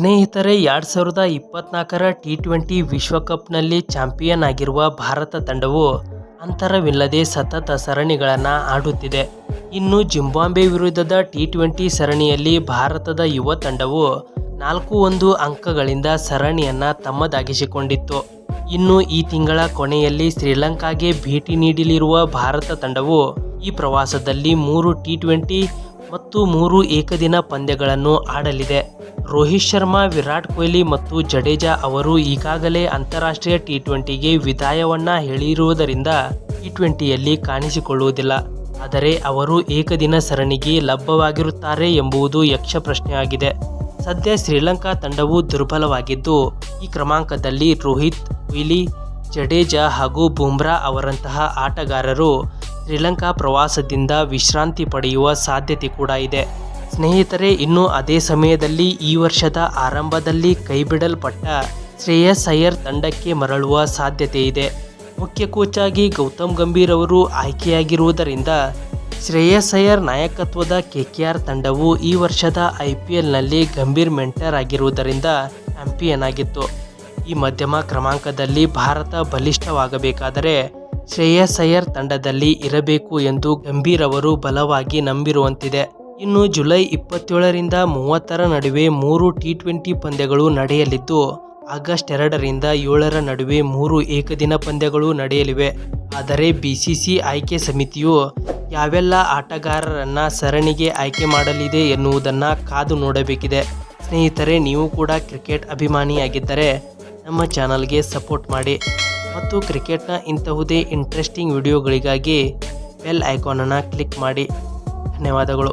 ಸ್ನೇಹಿತರೆ, ಎರಡ್ ಸಾವಿರದ ಇಪ್ಪತ್ನಾಲ್ಕರ ಟಿ ಟ್ವೆಂಟಿ ವಿಶ್ವಕಪ್ನಲ್ಲಿ ಚಾಂಪಿಯನ್ ಆಗಿರುವ ಭಾರತ ತಂಡವು ಅಂತರವಿಲ್ಲದೆ ಸತತ ಸರಣಿಗಳನ್ನು ಆಡುತ್ತಿದೆ. ಇನ್ನು ಜಿಂಬಾಂಬೆ ವಿರುದ್ಧದ ಟಿ ಟ್ವೆಂಟಿ ಸರಣಿಯಲ್ಲಿ ಭಾರತದ ಯುವ ತಂಡವು ನಾಲ್ಕು ಒಂದು ಅಂಕಗಳಿಂದ ಸರಣಿಯನ್ನು ತಮ್ಮದಾಗಿಸಿಕೊಂಡಿತ್ತು. ಇನ್ನು ಈ ತಿಂಗಳ ಕೊನೆಯಲ್ಲಿ ಶ್ರೀಲಂಕಾಗೆ ಭೇಟಿ ನೀಡಲಿರುವ ಭಾರತ ತಂಡವು ಈ ಪ್ರವಾಸದಲ್ಲಿ ಮೂರು ಟಿ ಟ್ವೆಂಟಿ ಮತ್ತು ಮೂರು ಏಕದಿನ ಪಂದ್ಯಗಳನ್ನು ಆಡಲಿದೆ. ರೋಹಿತ್ ಶರ್ಮಾ, ವಿರಾಟ್ ಕೊಹ್ಲಿ ಮತ್ತು ಜಡೇಜಾ ಅವರು ಈಗಾಗಲೇ ಅಂತಾರಾಷ್ಟ್ರೀಯ ಟಿ ಟ್ವೆಂಟಿಗೆ ವಿದಾಯವನ್ನ ಹೇಳಿರುವುದರಿಂದ ಟಿ ಟ್ವೆಂಟಿಯಲ್ಲಿ ಕಾಣಿಸಿಕೊಳ್ಳುವುದಿಲ್ಲ. ಆದರೆ ಅವರು ಏಕದಿನ ಸರಣಿಗೆ ಲಭ್ಯವಾಗಿರುತ್ತಾರೆ ಎಂಬುದು ಯಕ್ಷ ಪ್ರಶ್ನೆಯಾಗಿದೆ ಸದ್ಯ ಶ್ರೀಲಂಕಾ ತಂಡವು ದುರ್ಬಲವಾಗಿದ್ದು, ಈ ಕ್ರಮಾಂಕದಲ್ಲಿ ರೋಹಿತ್, ಕೊಹ್ಲಿ ಜಡೇಜಾ ಹಾಗೂ ಬುಮ್ರಾ ಅವರಂತಹ ಆಟಗಾರರು ಶ್ರೀಲಂಕಾ ಪ್ರವಾಸದಿಂದ ವಿಶ್ರಾಂತಿ ಪಡೆಯುವ ಸಾಧ್ಯತೆ ಕೂಡ ಇದೆ. ಸ್ನೇಹಿತರೆ, ಇನ್ನು ಅದೇ ಸಮಯದಲ್ಲಿ ಈ ವರ್ಷದ ಆರಂಭದಲ್ಲಿ ಕೈಬಿಡಲ್ಪಟ್ಟ ಶ್ರೇಯಸ್ ಅಯ್ಯರ್ ತಂಡಕ್ಕೆ ಮರಳುವ ಸಾಧ್ಯತೆ ಇದೆ. ಮುಖ್ಯ ಕೋಚ್ ಆಗಿ ಗೌತಮ್ ಗಂಭೀರ್ ಅವರು ಆಯ್ಕೆಯಾಗಿರುವುದರಿಂದ ಶ್ರೇಯಸ್ ಅಯ್ಯರ್ ನಾಯಕತ್ವದ ಕೆಕೆಆರ್ ತಂಡವು ಈ ವರ್ಷದ ಐ ಪಿ ಎಲ್ನಲ್ಲಿ ಗಂಭೀರ್ ಮೆಂಟರ್ ಆಗಿರುವುದರಿಂದ ಚಾಂಪಿಯನ್ ಆಗಿತ್ತು. ಈ ಮಧ್ಯಮ ಕ್ರಮಾಂಕದಲ್ಲಿ ಭಾರತ ಬಲಿಷ್ಠವಾಗಬೇಕಾದರೆ ಶ್ರೇಯಸ್ ಅಯ್ಯರ್ ತಂಡದಲ್ಲಿ ಇರಬೇಕು ಎಂದು ಗಂಭೀರ್ ಅವರು ಬಲವಾಗಿ ನಂಬಿರುವಂತಿದೆ. ಇನ್ನು ಜುಲೈ ಇಪ್ಪತ್ತೇಳರಿಂದ ಮೂವತ್ತರ ನಡುವೆ ಮೂರು ಟಿ ಟ್ವೆಂಟಿ ಪಂದ್ಯಗಳು ನಡೆಯಲಿದ್ದು ಆಗಸ್ಟ್ ಎರಡರಿಂದ ಏಳರ ನಡುವೆ ಮೂರು ಏಕದಿನ ಪಂದ್ಯಗಳು ನಡೆಯಲಿವೆ. ಆದರೆ ಬಿಸಿಸಿ ಆಯ್ಕೆ ಸಮಿತಿಯು ಯಾವೆಲ್ಲ ಆಟಗಾರರನ್ನು ಸರಣಿಗೆ ಆಯ್ಕೆ ಮಾಡಲಿದೆ ಎನ್ನುವುದನ್ನು ಕಾದು ನೋಡಬೇಕಿದೆ. ಸ್ನೇಹಿತರೆ, ನೀವು ಕೂಡ ಕ್ರಿಕೆಟ್ ಅಭಿಮಾನಿಯಾಗಿದ್ದರೆ ನಮ್ಮ ಚಾನಲ್ಗೆ ಸಪೋರ್ಟ್ ಮಾಡಿ ಮತ್ತು ಕ್ರಿಕೆಟ್ನ ಇಂತಹುದೇ ಇಂಟ್ರೆಸ್ಟಿಂಗ್ ವಿಡಿಯೋಗಳಿಗಾಗಿ ಬೆಲ್ ಐಕಾನನ್ನು ಕ್ಲಿಕ್ ಮಾಡಿ. ಧನ್ಯವಾದಗಳು.